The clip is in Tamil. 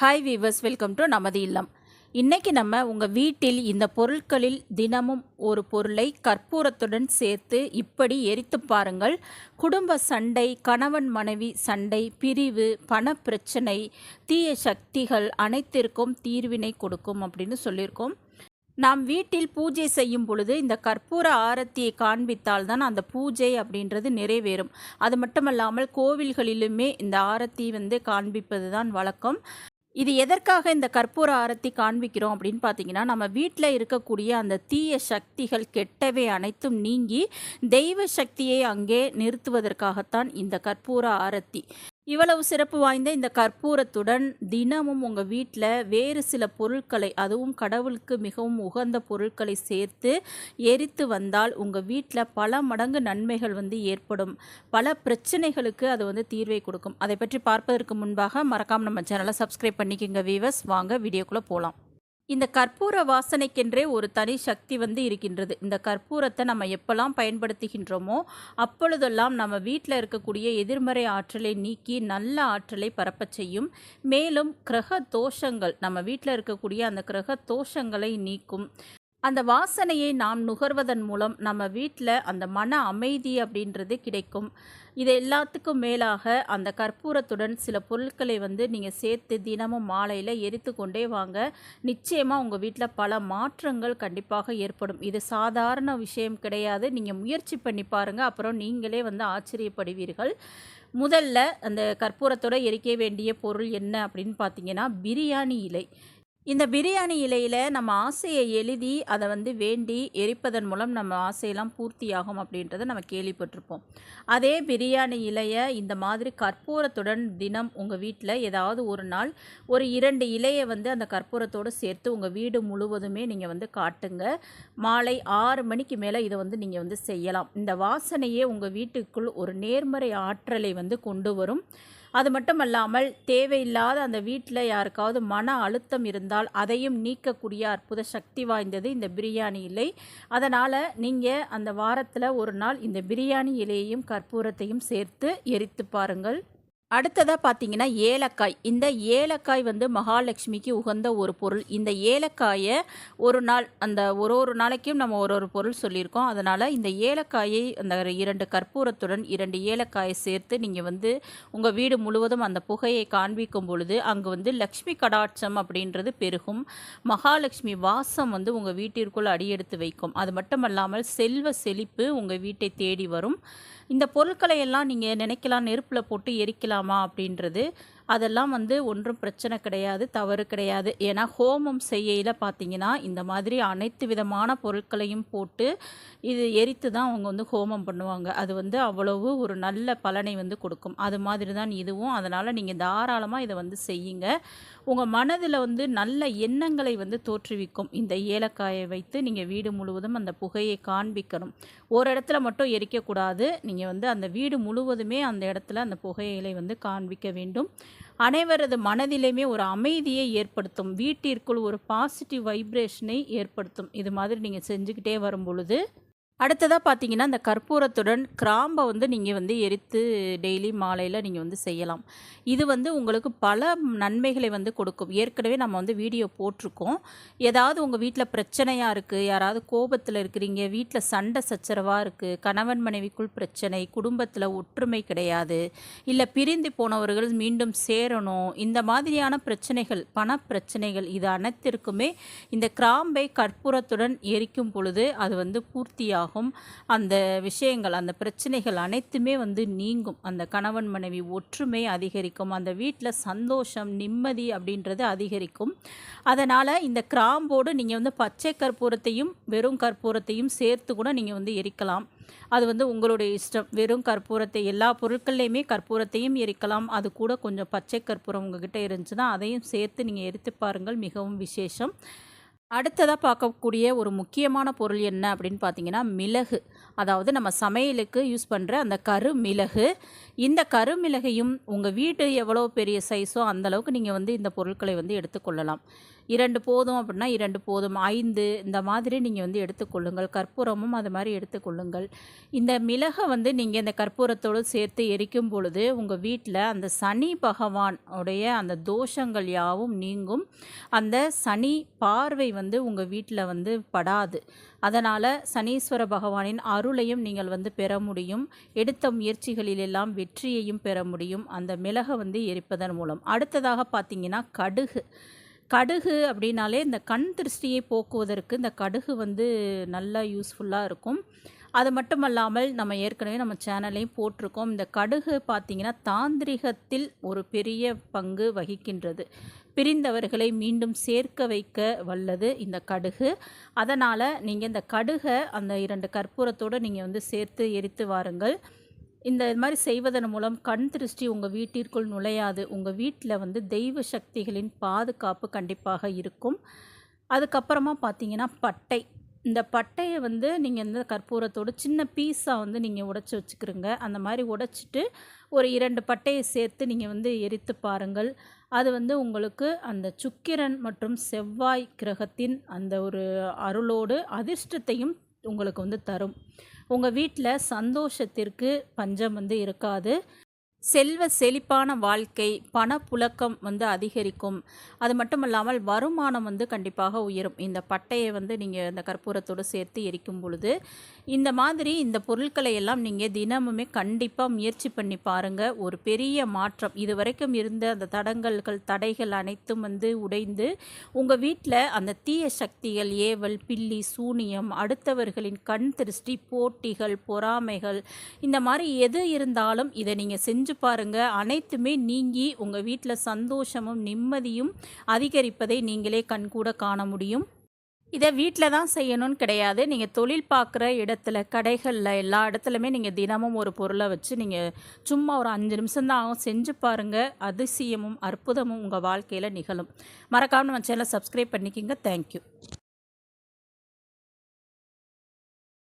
ஹாய் வீவர்ஸ் வெல்கம் டு நமது இல்லம். இன்றைக்கி நம்ம உங்கள் வீட்டில் இந்த பொருட்களில் தினமும் ஒரு பொருளை கற்பூரத்துடன் சேர்த்து இப்படி எரித்து பாருங்கள். குடும்ப சண்டை கணவன் மனைவி சண்டை பிரிவு பணப்பிரச்சனை தீய சக்திகள் அனைத்திற்கும் தீர்வினை கொடுக்கும் அப்படின்னு சொல்லியிருக்கோம். நாம் வீட்டில் பூஜை செய்யும் பொழுது இந்த கற்பூர ஆரத்தியை காண்பித்தால் தான் அந்த பூஜை அப்படின்றது நிறைவேறும். அது மட்டுமல்லாமல் கோவில்களிலுமே இந்த ஆரத்தி வந்து காண்பிப்பது தான் வழக்கம். இது எதற்காக இந்த கற்பூர ஆரத்தி காண்பிக்கிறோம் அப்படின்னு பார்த்தீங்கன்னா நம்ம வீட்டில் இருக்கக்கூடிய அந்த தீய சக்திகள் கெட்டவை அனைத்தும் நீங்கி தெய்வ சக்தியை அங்கே நிறுத்துவதற்காகத்தான் இந்த கற்பூர ஆரத்தி. இவ்வளவு சிறப்பு வாய்ந்த இந்த கற்பூரத்துடன் தினமும் உங்கள் வீட்டில் வேறு சில பொருட்களை அதுவும் கடவுளுக்கு மிகவும் உகந்த பொருட்களை சேர்த்து எரித்து வந்தால் உங்கள் வீட்டில் பல மடங்கு நன்மைகள் வந்து ஏற்படும். பல பிரச்சனைகளுக்கு அது வந்து தீர்வை கொடுக்கும். அதை பற்றி பார்ப்பதற்கு முன்பாக மறக்காமல் நம்ம சேனலை சப்ஸ்கிரைப் பண்ணிக்கோங்க வீவர்ஸ் வாங்க வீடியோக்குள்ளே போகலாம் இந்த கற்பூர வாசனைக்கென்றே ஒரு தனி சக்தி வந்து இருக்கின்றது. இந்த கற்பூரத்தை நம்ம எப்பெல்லாம் பயன்படுத்துகின்றோமோ அப்பொழுதெல்லாம் நம்ம வீட்டில் இருக்கக்கூடிய எதிர்மறை ஆற்றலை நீக்கி நல்ல ஆற்றலை பரப்பச் செய்யும். மேலும் கிரக தோஷங்கள் நம்ம வீட்டில் இருக்கக்கூடிய அந்த கிரக தோஷங்களை நீக்கும். அந்த வாசனையை நாம் நுகர்வதன் மூலம் நம்ம வீட்டில் அந்த மன அமைதி அப்படின்றது கிடைக்கும். இது எல்லாத்துக்கும் மேலாக அந்த கற்பூரத்துடன் சில பொருட்களை வந்து நீங்கள் சேர்த்து தினமும் மாலையில் எரித்து கொண்டே வாங்க. நிச்சயமாக உங்கள் வீட்டில் பல மாற்றங்கள் கண்டிப்பாக ஏற்படும். இது சாதாரண விஷயம் கிடையாது. நீங்கள் முயற்சி பண்ணி பாருங்கள் அப்புறம் நீங்களே வந்து ஆச்சரியப்படுவீர்கள். முதல்ல அந்த கற்பூரத்தோட எரிக்க வேண்டிய பொருள் என்ன அப்படின்னு பார்த்தீங்கன்னா பிரியாணி இலை. இந்த பிரியாணி இலையில் நம்ம ஆசையை எழுதி அதை வந்து வேண்டி எரிப்பதன் மூலம் நம்ம ஆசையெல்லாம் பூர்த்தியாகும் அப்படின்றத நம்ம கேள்விப்பட்டிருப்போம். அதே பிரியாணி இலையை இந்த மாதிரி கற்பூரத்துடன் தினம் உங்கள் வீட்டில் ஏதாவது ஒரு நாள் ஒரு இரண்டு இலையை வந்து அந்த கற்பூரத்தோடு சேர்த்து உங்கள் வீடு முழுவதுமே நீங்கள் வந்து காட்டுங்க. மாலை ஆறு மணிக்கு மேலே இதை வந்து நீங்கள் வந்து செய்யலாம். இந்த வாசனையே உங்கள் வீட்டுக்குள் ஒரு நேர்மறை ஆற்றலை வந்து கொண்டு வரும். அது மட்டும் அல்லாமல் தேவையில்லாத அந்த வீட்டில் யாருக்காவது மன அழுத்தம் இருந்தால் அதையும் நீக்கக்கூடிய அற்புத சக்தி வாய்ந்தது இந்த பிரியாணி இலை. அதனால் நீங்கள் அந்த வாரத்தில் ஒரு நாள் இந்த பிரியாணி இலையையும் கற்பூரத்தையும் சேர்த்து எரித்து பாருங்கள். அடுத்ததாக பார்த்தீங்கன்னா ஏலக்காய். இந்த ஏலக்காய் வந்து மகாலட்சுமிக்கு உகந்த ஒரு பொருள். இந்த ஏலக்காயை ஒரு நாள் அந்த ஒரு ஒரு நாளைக்கும் நம்ம ஒரு ஒரு பொருள் சொல்லியிருக்கோம். அதனால் இந்த ஏலக்காயை அந்த இரண்டு கற்பூரத்துடன் இரண்டு ஏலக்காயை சேர்த்து நீங்கள் வந்து உங்கள் வீடு முழுவதும் அந்த புகையை காண்பிக்கும் பொழுது அங்கே வந்து லக்ஷ்மி கடாட்சம் அப்படின்றது பெருகும். மகாலட்சுமி வாசம் வந்து உங்கள் வீட்டிற்குள் அடியெடுத்து வைக்கும். அது மட்டுமல்லாமல் செல்வ செழிப்பு உங்கள் வீட்டை தேடி வரும். இந்த பொருட்களை எல்லாம் நீங்கள் நினைக்கலாம் நெருப்பில் போட்டு எரிக்கலாம். வேண்டாமா அப்படின்றது அதெல்லாம் வந்து ஒன்றும் பிரச்சனை கிடையாது தவறு கிடையாது. ஏன்னா ஹோமம் செய்யையில் பார்த்தீங்கன்னா இந்த மாதிரி அனைத்து விதமான பொருட்களையும் போட்டு இது எரித்து தான் அவங்க வந்து ஹோமம் பண்ணுவாங்க. அது வந்து அவ்வளவு ஒரு நல்ல பலனை வந்து கொடுக்கும். அது மாதிரி தான் இதுவும். அதனால் நீங்கள் தாராளமாக இதை வந்து செய்யுங்க. உங்கள் மனதில் வந்து நல்ல எண்ணங்களை வந்து தோற்றுவிக்கும். இந்த ஏலக்காயை வைத்து நீங்கள் வீடு முழுவதும் அந்த புகையை காண்பிக்கணும். ஒரு இடத்துல மட்டும் எரிக்கக்கூடாது. நீங்கள் வந்து அந்த வீடு முழுவதுமே அந்த இடத்துல அந்த புகையிலை வந்து காண்பிக்க வேண்டும். அனைவரது மனதிலையுமே ஒரு அமைதியை ஏற்படுத்தும் வீட்டிற்குள் ஒரு பாசிட்டிவ் வைப்ரேஷனை ஏற்படுத்தும். இது மாதிரி நீங்கள் செஞ்சுக்கிட்டே வரும் பொழுது அடுத்ததாக பார்த்தீங்கன்னா அந்த கற்பூரத்துடன் கிராம்பை வந்து நீங்கள் வந்து எரித்து டெய்லி மாலையில் நீங்கள் வந்து செய்யலாம். இது வந்து உங்களுக்கு பல நன்மைகளை வந்து கொடுக்கும். ஏற்கனவே நம்ம வந்து வீடியோ போட்டிருக்கோம். ஏதாவது உங்கள் வீட்டில் பிரச்சனையாக இருக்குது யாராவது கோபத்தில் இருக்கிறீங்க வீட்டில் சண்டை சச்சரவாக இருக்குது கணவன் மனைவிக்குள் பிரச்சனை குடும்பத்தில் ஒற்றுமை கிடையாது இல்லை பிரிந்து போனவர்கள் மீண்டும் சேரணும் இந்த மாதிரியான பிரச்சனைகள் பண பிரச்சனைகள் இது அனைத்திற்குமே இந்த கிராம்பை கற்பூரத்துடன் எரிக்கும் பொழுது அது வந்து பூர்த்தியாகும். ஆகும் அந்த விஷயங்கள் அந்த பிரச்சனைகள் அனைத்துமே வந்து நீங்கும். அந்த கணவன் மனைவி ஒற்றுமை அதிகரிக்கும். அந்த வீட்டில் சந்தோஷம் நிம்மதி அப்படின்றது அதிகரிக்கும். அதனால் இந்த கிராம்போடு நீங்கள் வந்து பச்சை கற்பூரத்தையும் வெறும் கற்பூரத்தையும் சேர்த்து கூட நீங்கள் வந்து எரிக்கலாம். அது வந்து உங்களுடைய இஷ்டம். வெறும் கற்பூரத்தை எல்லா பொருட்கள்லையுமே கற்பூரத்தையும் எரிக்கலாம். அது கூட கொஞ்சம் பச்சை கற்பூரம் உங்ககிட்ட இருந்துச்சுன்னா அதையும் சேர்த்து நீங்கள் எரித்து பாருங்கள். மிகவும் விசேஷம். அடுத்ததாக பார்க்கக்கூடிய ஒரு முக்கியமான பொருள் என்ன அப்படின்னு பார்த்தீங்கன்னா மிளகு. அதாவது நம்ம சமையலுக்கு யூஸ் பண்ணுற அந்த கரு மிளகு இந்த கரு மிளகையும் உங்கள் வீடு எவ்வளோ பெரிய சைஸோ அந்த அளவுக்கு நீங்கள் வந்து இந்த பொருட்களை வந்து எடுத்துக்கொள்ளலாம். இரண்டு போதும் அப்படின்னா இரண்டு போதும். ஐந்து இந்த மாதிரி நீங்கள் வந்து எடுத்துக்கொள்ளுங்கள் கற்பூரமும் அது மாதிரி எடுத்துக்கொள்ளுங்கள் இந்த மிளகை வந்து நீங்கள் இந்த கற்பூரத்தோடு சேர்த்து எரிக்கும் பொழுது உங்கள் வீட்டில் அந்த சனி பகவான் உடைய அந்த தோஷங்கள் யாவும் நீங்கும். அந்த சனி பார்வை வந்து உங்கள் வீட்டில் வந்து படாது. அதனால் சனீஸ்வர பகவானின் அருளையும் நீங்கள் வந்து பெற முடியும். எடுத்த முயற்சிகளிலெல்லாம் வெற்றியையும் பெற முடியும். அந்த மிளகை வந்து எரிப்பதன் மூலம். அடுத்ததாக பார்த்தீங்கன்னா கடுகு. கடுகு அப்படின்னாலே இந்த கண் திருஷ்டியை போக்குவதற்கு இந்த கடுகு வந்து நல்லா யூஸ்ஃபுல்லாக இருக்கும். அது மட்டும் அல்லாமல் நம்ம ஏற்கனவே நம்ம சேனலையும் போட்டிருக்கோம். இந்த கடுகு பார்த்திங்கன்னா தாந்திரிகத்தில் ஒரு பெரிய பங்கு வகிக்கின்றது. பிரிந்தவர்களை மீண்டும் சேர்க்க வைக்க வல்லது இந்த கடுகு. அதனால் நீங்கள் இந்த கடுகை அந்த இரண்டு கற்பூரத்தோடு நீங்கள் வந்து சேர்த்து எரித்து வாருங்கள். இந்த மாதிரி செய்வதன் மூலம் கண் திருஷ்டி உங்கள் வீட்டிற்குள் நுழையாது. உங்கள் வீட்டில் வந்து தெய்வ சக்திகளின் பாதுகாப்பு கண்டிப்பாக இருக்கும். அதுக்கப்புறமா பார்த்தீங்கன்னா பட்டை. இந்த பட்டையை வந்து நீங்கள் இந்த கற்பூரத்தோடு சின்ன பீஸாக வந்து நீங்கள் உடைச்சி வச்சுக்கிறோங்க அந்த மாதிரி உடைச்சிட்டு ஒரு இரண்டு பட்டையை சேர்த்து நீங்கள் வந்து எரித்து பாருங்கள். அது வந்து உங்களுக்கு அந்த சுக்கிரன் மற்றும் செவ்வாய் கிரகத்தின் அந்த ஒரு அருளோடு அதிர்ஷ்டத்தையும் உங்களுக்கு வந்து தரும். உங்கள் வீட்டில் சந்தோஷத்திற்கு பஞ்சம் வந்து இருக்காது. செல்வ செழிப்பான வாழ்க்கை பணப்புழக்கம் வந்து அதிகரிக்கும். அது மட்டும் இல்லாமல் வருமானம் வந்து கண்டிப்பாக உயரும். இந்த பட்டையை வந்து நீங்கள் இந்த கற்பூரத்தோடு சேர்த்து எரிக்கும் பொழுது இந்த மாதிரி இந்த பொருட்களை எல்லாம் நீங்கள் தினமுமே கண்டிப்பாக முயற்சி பண்ணி பாருங்கள் ஒரு பெரிய மாற்றம். இது வரைக்கும் இருந்த அந்த தடங்கல்கள் தடைகள் அனைத்தும் வந்து உடைந்து உங்கள் வீட்டில் அந்த தீய சக்திகள் ஏவல் பில்லி சூனியம் அடுத்தவர்களின் கண் திருஷ்டி போட்டிகள் பொறாமைகள் இந்த மாதிரி எது இருந்தாலும் இதை நீங்கள் செஞ்சு செஞ்சு பாருங்கள் அனைத்துமே நீங்கி உங்கள் வீட்டில் சந்தோஷமும் நிம்மதியும் அதிகரிப்பதை நீங்களே கண்கூட காண முடியும். இதை வீட்டில் தான் செய்யணும்னு கிடையாது. நீங்கள் தொழில் பார்க்குற இடத்துல கடைகளில் எல்லா இடத்துலையுமே நீங்கள் தினமும் ஒரு பொருளை வச்சு நீங்கள் சும்மா ஒரு அஞ்சு நிமிஷம் தான் ஆகும். செஞ்சு பாருங்கள் அதிசயமும் அற்புதமும் உங்கள் வாழ்க்கையில் நிகழும். மறக்காமல் நம்ம சேனலை சப்ஸ்கிரைப் பண்ணிக்கிங்க. தேங்க்யூ